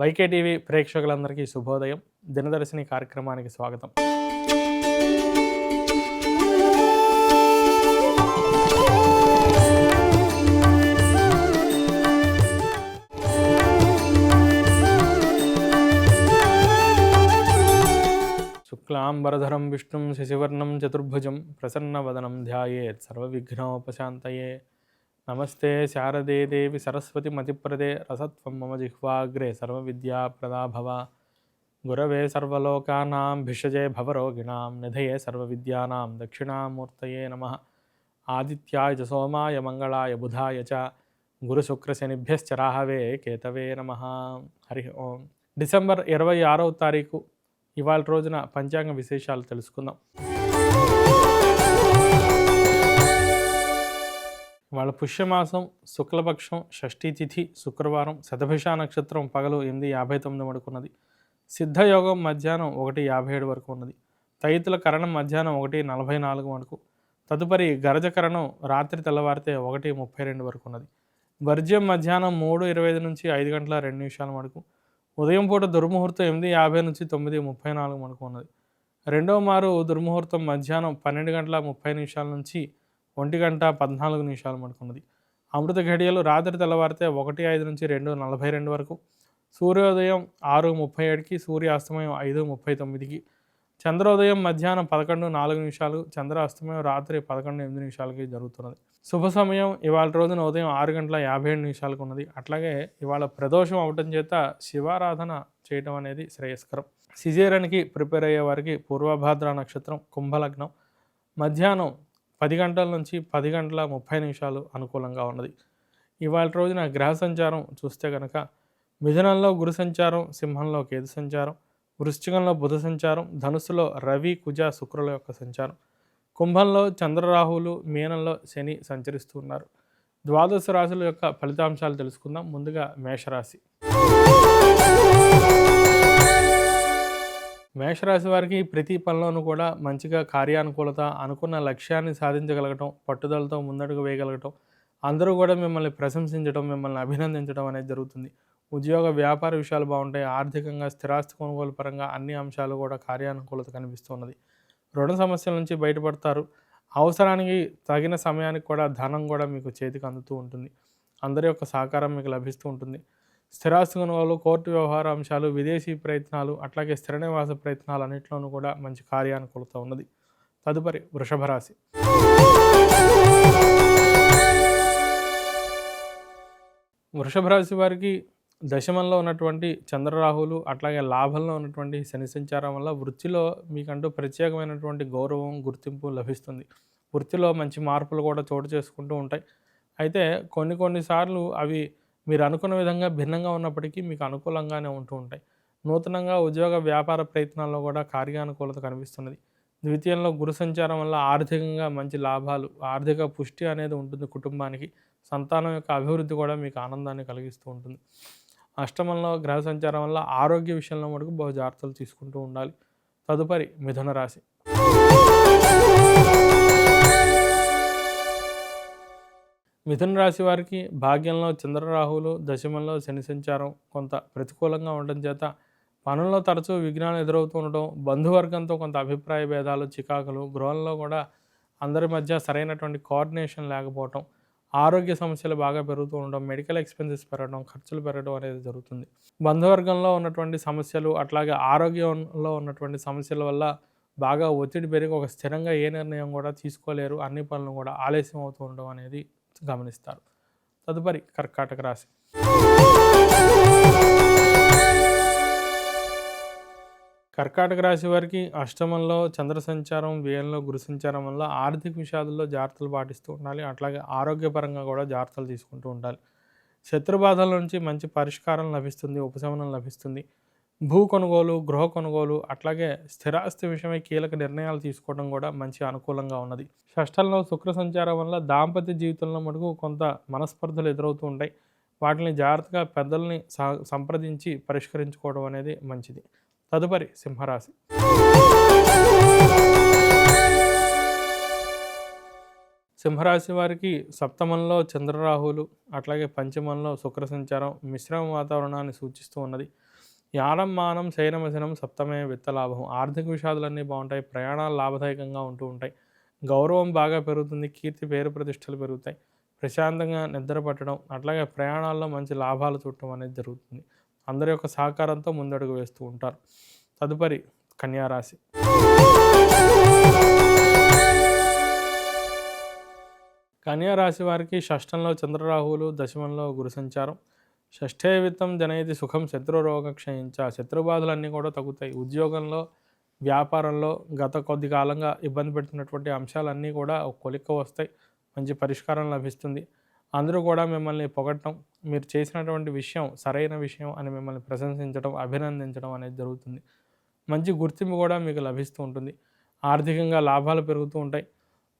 YK TV ప్రేక్షకులందరికీ శుభోదయం. దినదర్శిని కార్యక్రమానికి స్వాగతం. శుక్లాంబరధరం విష్ణుం శశివర్ణం చతుర్భుజం ప్రసన్నవదనం ధ్యాయేత్ సర్వవిఘ్నోపశాంతయే. నమస్తే శారదే దేవి సరస్వతి మతిప్రదే రసత్వం మమ జిహ్వాగ్రే సర్వవిద్యాప్రదా భవ గురవే సర్వలోకానాం భిషజే భవరోగిణాం నిధయే సర్వవిద్యానాం దక్షిణామూర్తయే నమ. ఆదిత్యాయ చ సోమాయ మంగళాయ బుధాయ చ గురుశుక్రశనిభ్యశ్చ రాహవే కేతవే నమ. హరి ఓం. డిసెంబర్ ఇరవై ఆరవ తారీఖు ఇవాళ రోజున పంచాంగ విశేషాలు తెలుసుకుందాం. వాళ్ళ పుష్యమాసం శుక్లపక్షం షష్ఠీ తిథి శుక్రవారం శతభిష నక్షత్రం పగలు ఎనిమిది యాభై తొమ్మిది వరకు ఉన్నది. సిద్ధయోగం మధ్యాహ్నం ఒకటి యాభై ఏడు వరకు ఉన్నది. తయితుల కరణం మధ్యాహ్నం ఒకటి నలభై నాలుగు వరకు. తదుపరి గరజకరణం రాత్రి తెల్లవారితే ఒకటి ముప్పై రెండు వరకు ఉన్నది. వర్జ్యం మధ్యాహ్నం మూడు ఇరవై ఐదు నుంచి ఐదు గంటల రెండు నిమిషాల వరకు. ఉదయం పూట దుర్ముహూర్తం ఎనిమిది యాభై నుంచి తొమ్మిది ముప్పై నాలుగు వరకు ఉన్నది. రెండవ మారు దుర్ముహూర్తం మధ్యాహ్నం పన్నెండు గంటల ముప్పై నిమిషాల నుంచి ఒంటి గంట పద్నాలుగు నిమిషాలు పడుకున్నది అమృత ఘడియలు రాత్రి తెల్లవారితే ఒకటి ఐదు నుంచి రెండు నలభై రెండు వరకు. సూర్యోదయం ఆరు ముప్పై ఏడుకి సూర్యాస్తమయం ఐదు ముప్పై తొమ్మిదికి. చంద్రోదయం మధ్యాహ్నం పదకొండు నాలుగు నిమిషాలు చంద్రాస్తమయం రాత్రి పదకొండు ఎనిమిది నిమిషాలకి జరుగుతున్నది. శుభ సమయం ఇవాళ రోజున ఉదయం ఆరు గంటల యాభై ఏడు నిమిషాలకు ఉన్నది. అట్లాగే ఇవాళ ప్రదోషం అవటం చేత శివారాధన చేయటం అనేది శ్రేయస్కరం. సిజేరన్కి ప్రిపేర్ అయ్యే వారికి పూర్వభాద్ర నక్షత్రం కుంభలగ్నం. మధ్యాహ్నం పది గంటల నుంచి పది గంటల ముప్పై నిమిషాలు అనుకూలంగా ఉన్నది. ఇవాళ రోజున గ్రహ సంచారం చూస్తే కనుక మిథునంలో గురు సంచారం సింహంలో కేతు సంచారం వృశ్చికంలో బుధ సంచారం ధనుస్సులో రవి కుజ శుక్రుల యొక్క సంచారం. కుంభంలో చంద్రరాహువులు మీనంలో శని సంచరిస్తున్నారు ద్వాదశ రాశుల యొక్క ఫలితాంశాలు తెలుసుకుందాం. ముందుగా మేషరాశి. మేషరాశి వారికి ప్రతి పనిలోనూ కూడా మంచిగా కార్యానుకూలత అనుకున్న లక్ష్యాన్ని సాధించగలగటం పట్టుదలతో ముందడుగు వేయగలగటం అందరూ కూడా మిమ్మల్ని ప్రశంసించడం మిమ్మల్ని అభినందించడం అనేది జరుగుతుంది. ఉద్యోగ వ్యాపార విషయాలు బాగుంటాయి. ఆర్థికంగా స్థిరాస్తి కొనుగోలు పరంగా అన్ని అంశాలు కూడా కార్యానుకూలత కనిపిస్తున్నది. రుణ సమస్యల నుంచి బయటపడతారు. అవసరానికి తగిన సమయానికి కూడా ధనం కూడా మీకు చేతికి అందుతూ ఉంటుంది. అందరి యొక్క సహకారం మీకు లభిస్తూ ఉంటుంది. స్థిరాస్తి కొనుగోలు కోర్టు వ్యవహార అంశాలు విదేశీ ప్రయత్నాలు అట్లాగే స్థిర నివాస ప్రయత్నాలు అన్నింటిలోనూ కూడా మంచి కార్యానుకూలత ఉన్నది. తదుపరి వృషభ రాశి. వృషభ రాశి వారికి దశమంలో ఉన్నటువంటి చంద్రరాహులు అట్లాగే లాభంలో ఉన్నటువంటి శని సంచారం వల్ల వృత్తిలో మీకంటూ ప్రత్యేకమైనటువంటి గౌరవం గుర్తింపు లభిస్తుంది. వృత్తిలో మంచి మార్పులు కూడా చోటు చేసుకుంటూ ఉంటాయి. అయితే కొన్ని కొన్నిసార్లు అవి మీరు అనుకున్న విధంగా భిన్నంగా ఉన్నప్పటికీ మీకు అనుకూలంగానే ఉంటూ ఉంటాయి. నూతనంగా ఉద్యోగ వ్యాపార ప్రయత్నాల్లో కూడా కార్యానుకూలత కనిపిస్తున్నది. ద్వితీయంలో గురు సంచారం వల్ల ఆర్థికంగా మంచి లాభాలు ఆర్థిక పుష్టి అనేది ఉంటుంది కుటుంబానికి. సంతానం యొక్క అభివృద్ధి కూడా మీకు ఆనందాన్ని కలిగిస్తూ ఉంటుంది. అష్టమంలో గ్రహ సంచారం వల్ల ఆరోగ్య విషయంలో మటుకు బహు జాగ్రత్తలు తీసుకుంటూ ఉండాలి. తదుపరి మిథున రాశి. మిథున రాశి వారికి భాగ్యంలో చంద్రరాహువులు దశమంలో శని సంచారం కొంత ప్రతికూలంగా ఉండడం చేత పనుల్లో తరచూ విఘ్నాలు ఎదురవుతూ ఉండడం బంధువర్గంతో కొంత అభిప్రాయ భేదాలు చికాకులు గృహంలో కూడా అందరి మధ్య సరైనటువంటి కోఆర్డినేషన్ లేకపోవటం ఆరోగ్య సమస్యలు బాగా పెరుగుతూ ఉండడం మెడికల్ ఎక్స్పెన్సెస్ పెరగడం ఖర్చులు పెరగడం అనేది జరుగుతుంది. బంధువర్గంలో ఉన్నటువంటి సమస్యలు అట్లాగే ఆరోగ్యంలో ఉన్నటువంటి సమస్యల వల్ల బాగా ఒత్తిడి పెరిగి ఒక స్థిరంగా ఏ నిర్ణయం కూడా తీసుకోలేరు. అన్ని పనులు కూడా ఆలస్యం అవుతూ ఉండడం అనేది గమనిస్తారు. తదుపరి కర్కాటక రాశి. కర్కాటక రాశి వారికి అష్టమంలో చంద్ర సంచారం వ్యయంలో గురు సంచారం వల్ల ఆర్థిక విషయాల్లో జాగ్రత్తలు పాటిస్తూ ఉండాలి. అట్లాగే ఆరోగ్యపరంగా కూడా జాగ్రత్తలు తీసుకుంటూ ఉండాలి. శత్రుబాధల నుంచి మంచి పరిష్కారం లభిస్తుంది ఉపశమనం లభిస్తుంది. భూ కొనుగోలు గృహ కొనుగోలు అట్లాగే స్థిరాస్తి విషయమై కీలక నిర్ణయాలు తీసుకోవడం కూడా మంచి అనుకూలంగా ఉన్నది. షష్టంలో శుక్ర సంచారం వల్ల దాంపత్య జీవితంలో మటుకు కొంత మనస్పర్ధలు ఎదురవుతూ ఉంటాయి. వాటిని జాగ్రత్తగా పెద్దల్ని సంప్రదించి పరిష్కరించుకోవడం అనేది మంచిది. తదుపరి సింహరాశి. సింహరాశి వారికి సప్తమంలో చంద్రరాహులు అట్లాగే పంచమంలో శుక్ర సంచారం మిశ్రమ వాతావరణాన్ని సూచిస్తూ ఉన్నది. యానం మానం శయనమశనం సప్తమే విత్తలాభం. ఆర్థిక విషయాలన్నీ బాగుంటాయి. ప్రయాణాలు లాభదాయకంగా ఉంటూ ఉంటాయి. గౌరవం బాగా పెరుగుతుంది. కీర్తి పేరు ప్రతిష్టలు పెరుగుతాయి. ప్రశాంతంగా నిద్ర పట్టడం అట్లాగే ప్రయాణాల్లో మంచి లాభాలు చూడటం అనేది జరుగుతుంది. అందరి యొక్క సహకారంతో ముందడుగు వేస్తూ ఉంటారు. తదుపరి కన్యారాశి. కన్యారాశి వారికి షష్టంలో చంద్రరాహువులు దశమంలో గురు సంచారం. షష్ఠే విత్తం జనయతి సుఖం శత్రురోగ క్షయించ. శత్రుబాధలన్నీ కూడా తగ్గుతాయి. ఉద్యోగంలో వ్యాపారంలో గత కొద్ది కాలంగా ఇబ్బంది పెడుతున్నటువంటి అంశాలన్నీ కూడా ఒక కొలిక్క వస్తాయి. మంచి పరిష్కారం లభిస్తుంది. అందరూ కూడా మిమ్మల్ని పొగట్టడం మీరు చేసినటువంటి విషయం సరైన విషయం అని మిమ్మల్ని ప్రశంసించడం అభినందించడం అనేది జరుగుతుంది. మంచి గుర్తింపు కూడా మీకు లభిస్తూ ఉంటుంది. ఆర్థికంగా లాభాలు పెరుగుతూ ఉంటాయి.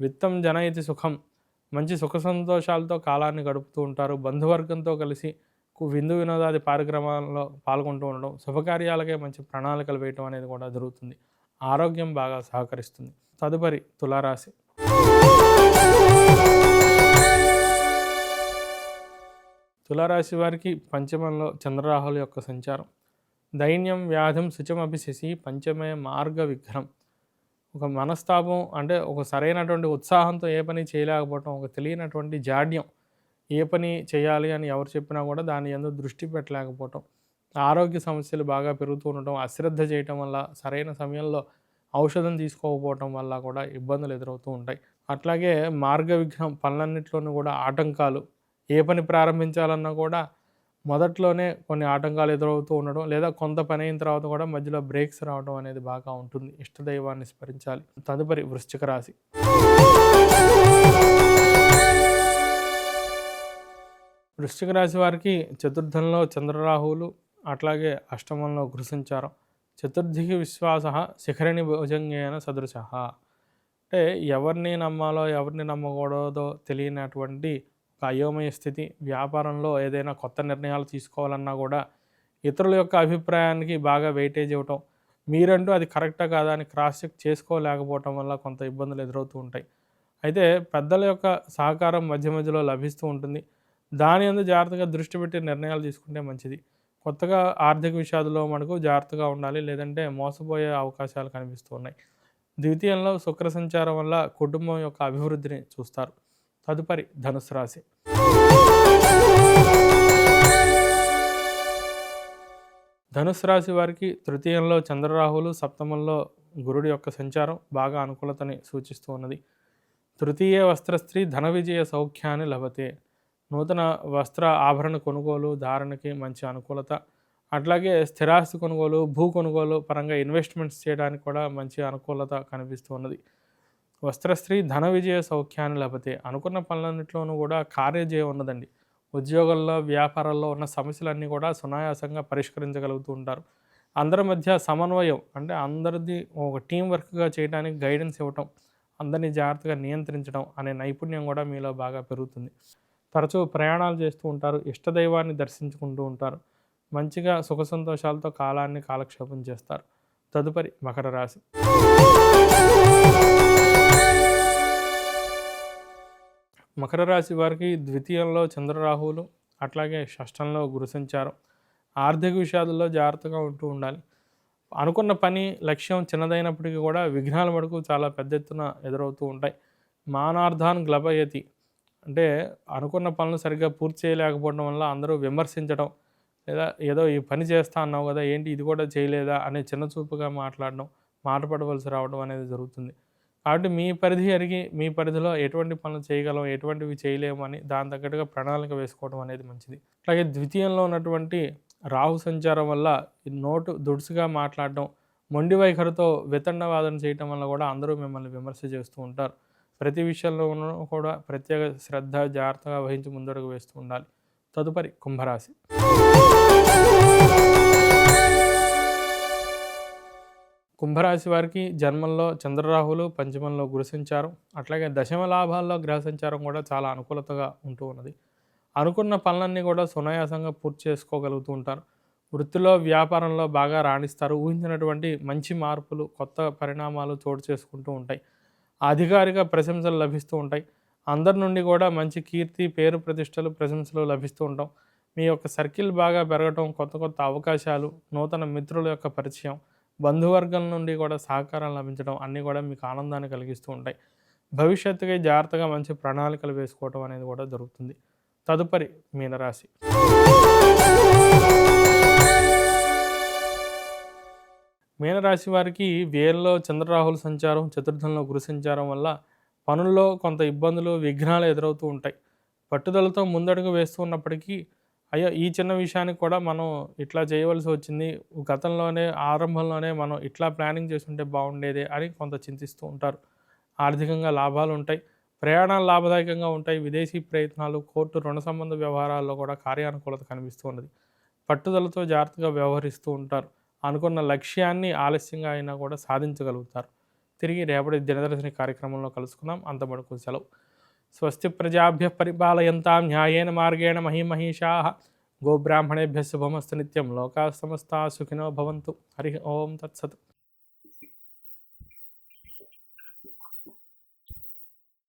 విత్తం జనయితి సుఖం. మంచి సుఖ సంతోషాలతో కాలాన్ని గడుపుతూ ఉంటారు. బంధువర్గంతో కలిసి విందు వినోదాది కార్యక్రమాల్లో పాల్గొంటూ ఉండడం శుభకార్యాలకే మంచి ప్రణాళికలు వేయటం అనేది కూడా జరుగుతుంది. ఆరోగ్యం బాగా సహకరిస్తుంది. తదుపరి తులారాశి. తులారాశి వారికి పంచమంలో చంద్రరాహుల యొక్క సంచారం. దైన్యం వ్యాధం శుచమపి శశి పంచమే మార్గ విఘ్నం ఒక మనస్తాపం అంటే ఒక సరైనటువంటి ఉత్సాహంతో ఏ పని చేయలేకపోవటం ఒక తెలియనటువంటి జాడ్యం ఏ పని చేయాలి అని ఎవరు చెప్పినా కూడా దాని ఎందు దృష్టి పెట్టలేకపోవటం. ఆరోగ్య సమస్యలు బాగా పెరుగుతూ ఉండటం అశ్రద్ధ చేయటం వల్ల సరైన సమయంలో ఔషధం తీసుకోకపోవటం వల్ల కూడా ఇబ్బందులు ఎదురవుతూ ఉంటాయి. అట్లాగే మార్గ విఘ్నం పనులన్నింటిలోనూ కూడా ఆటంకాలు. ఏ పని ప్రారంభించాలన్నా కూడా మొదట్లోనే కొన్ని ఆటంకాలు ఎదురవుతూ ఉండడం లేదా కొంత పని అయిన తర్వాత కూడా మధ్యలో బ్రేక్స్ రావడం అనేది బాగా ఉంటుంది. ఇష్టదైవాన్ని స్మరించాలి. తదుపరి వృశ్చిక రాశి. వృశ్చిక రాశి వారికి చతుర్థంలో చంద్రరాహువులు అట్లాగే అష్టమంలో గురు చతుర్థికి విశ్వాస శిఖరిణి భుజంగేన సదృశ. అంటే ఎవరిని నమ్మాలో ఎవరిని నమ్మకూడదో తెలియనటువంటి ఒక అయోమయ స్థితి వ్యాపారంలో ఏదైనా కొత్త నిర్ణయాలు తీసుకోవాలన్నా కూడా ఇతరుల యొక్క అభిప్రాయానికి బాగా వెయిటేజ్ ఇవ్వటం మీరంటూ అది కరెక్టా కాదా అని క్రాస్ చెక్ చేసుకోలేకపోవటం వల్ల కొంత ఇబ్బందులు ఎదురవుతూ ఉంటాయి. అయితే పెద్దల యొక్క సహకారం మధ్య మధ్యలో లభిస్తూ ఉంటుంది. దాని అందు జాగ్రత్తగా దృష్టి పెట్టి నిర్ణయాలు తీసుకుంటే మంచిది. కొత్తగా ఆర్థిక విషయాల్లో మనకు జాగ్రత్తగా ఉండాలి లేదంటే మోసపోయే అవకాశాలు కనిపిస్తున్నాయి ద్వితీయంలో శుక్ర సంచారం వల్ల కుటుంబం యొక్క అభివృద్ధిని చూస్తారు. తదుపరి ధనుసు రాశి. ధనుసు రాశి వారికి తృతీయంలో చంద్రరాహులు సప్తమంలో గురుడి యొక్క సంచారం బాగా అనుకూలతని సూచిస్తూ ఉన్నది. తృతీయ వస్త్రస్త్రీ ధన విజయ సౌఖ్యాన్ని లభతే నూతన వస్త్ర ఆభరణ కొనుగోలు ధారణకి మంచి అనుకూలత. అట్లాగే స్థిరాస్తి కొనుగోలు భూ కొనుగోలు పరంగా ఇన్వెస్ట్మెంట్స్ చేయడానికి కూడా మంచి అనుకూలత కనిపిస్తూ ఉన్నది. వస్త్రస్త్రీ ధన విజయ సౌఖ్యాన్ని లేకపోతే అనుకున్న పనులన్నింటిలోనూ కూడా కార్యజయం ఉన్నదండి. ఉద్యోగంలో వ్యాపారాల్లో ఉన్న సమస్యలన్నీ కూడా సునాయాసంగా పరిష్కరించగలుగుతూ ఉంటారు. అందరి మధ్య సమన్వయం అంటే అందరిది ఒక టీం వర్క్గా చేయడానికి గైడెన్స్ ఇవ్వటం అందరినీ జాగ్రత్తగా నియంత్రించడం అనే నైపుణ్యం కూడా మీలో బాగా పెరుగుతుంది. తరచూ ప్రయాణాలు చేస్తూ ఉంటారు ఇష్టదైవాన్ని దర్శించుకుంటూ ఉంటారు. మంచిగా సుఖ సంతోషాలతో కాలాన్ని కాలక్షేపం చేస్తారు. తదుపరి మకర రాశి. మకర రాశి వారికి ద్వితీయంలో చంద్రరాహువులు అట్లాగే షష్టంలో గురు సంచారం. ఆర్థిక విషయాలలో జాగ్రత్తగా ఉంటూ ఉండాలి. అనుకున్న పని లక్ష్యం చిన్నదైనప్పటికీ కూడా విఘ్నాల మటుకు చాలా పెద్ద ఎత్తున ఎదురవుతూ ఉంటాయి. మానార్థాన్ గ్లభయతి. అంటే అనుకున్న పనులు సరిగ్గా పూర్తి చేయలేకపోవడం వల్ల అందరూ విమర్శించడం లేదా ఏదో ఈ పని చేస్తా అన్నావు కదా ఏంటి ఇది కూడా చేయలేదా అనే చిన్న చూపుగా మాట్లాడడం మాట పడవలసి రావడం అనేది జరుగుతుంది. కాబట్టి మీ పరిధి అరిగి మీ పరిధిలో ఎటువంటి పనులు చేయగలం ఎటువంటివి చేయలేము అని దాని తగ్గట్టుగా ప్రణాళిక వేసుకోవడం అనేది మంచిది. అలాగే ద్వితీయంలో ఉన్నటువంటి రాహు సంచారం వల్ల నోటు దుడుసుగా మాట్లాడడం మొండి వైఖరితో వితండవాదన చేయటం వల్ల కూడా అందరూ మిమ్మల్ని విమర్శ చేస్తూ ఉంటారు. ప్రతి విషయంలో కూడా ప్రత్యేక శ్రద్ధ జాగ్రత్తగా వహించి ముందడుగు వేస్తూ ఉండాలి. తదుపరి కుంభరాశి. కుంభరాశి వారికి జన్మంలో చంద్రరాహులు పంచమంలో గురు సంచారం అట్లాగే దశమ లాభాల్లో గ్రహ సంచారం కూడా చాలా అనుకూలతగా ఉంటూ ఉన్నది. అనుకున్న పనులన్నీ కూడా సునాయాసంగా పూర్తి చేసుకోగలుగుతూ ఉంటారు. వృత్తిలో వ్యాపారంలో బాగా రాణిస్తారు. ఊహించినటువంటి మంచి మార్పులు కొత్త పరిణామాలు చోటు చేసుకుంటూ ఉంటాయి. అధికారిక ప్రశంసలు లభిస్తూ ఉంటాయి. అందరి నుండి కూడా మంచి కీర్తి పేరు ప్రతిష్టలు ప్రశంసలు లభిస్తూ ఉంటాం. మీ యొక్క సర్కిల్ బాగా పెరగటం కొత్త కొత్త అవకాశాలు నూతన మిత్రుల యొక్క పరిచయం బంధువర్గం నుండి కూడా సహకారం లభించడం అన్నీ కూడా మీకు ఆనందాన్ని కలిగిస్తూ ఉంటాయి. భవిష్యత్తుకి జాగ్రత్తగా మంచి ప్రణాళికలు వేసుకోవటం అనేది కూడా జరుగుతుంది. తదుపరి మీనరాశి. మీనరాశి వారికి వేల్లో చంద్రరాహుల సంచారం చతుర్థంలో గురు సంచారం వల్ల పనుల్లో కొంత ఇబ్బందులు విఘ్నాలు ఎదురవుతూ ఉంటాయి. పట్టుదలతో ముందడుగు వేస్తూ ఉన్నప్పటికీ అయ్యో ఈ చిన్న విషయానికి కూడా మనం ఇట్లా చేయవలసి వచ్చింది. గతంలోనే ఆరంభంలోనే మనం ఇట్లా ప్లానింగ్ చేస్తుంటే బాగుండేదే అని కొంత చింతిస్తూ ఉంటారు. ఆర్థికంగా లాభాలు ఉంటాయి. ప్రయాణాలు లాభదాయకంగా ఉంటాయి. విదేశీ ప్రయత్నాలు కోర్టు రుణ సంబంధ వ్యవహారాల్లో కూడా కార్యానుకూలత కనిపిస్తూ ఉన్నది. పట్టుదలతో జాగ్రత్తగా వ్యవహరిస్తూ ఉంటారు. అనుకున్న లక్ష్యాన్ని ఆలస్యంగా అయినా కూడా సాధించగలుగుతారు. తిరిగి రేపటి దినదర్శిని కార్యక్రమంలో కలుసుకుందాం. అంతమడుకు సెలవు. స్వస్తి ప్రజాభ్య పరిపాలయంతా న్యాయేన మార్గేణ మహిమహిషా. గోబ్రాహ్మణేభ్య శుభమస్తు నిత్యం. లోకా సమస్త సుఖినో భవంతు. హరి ఓం తత్సత్.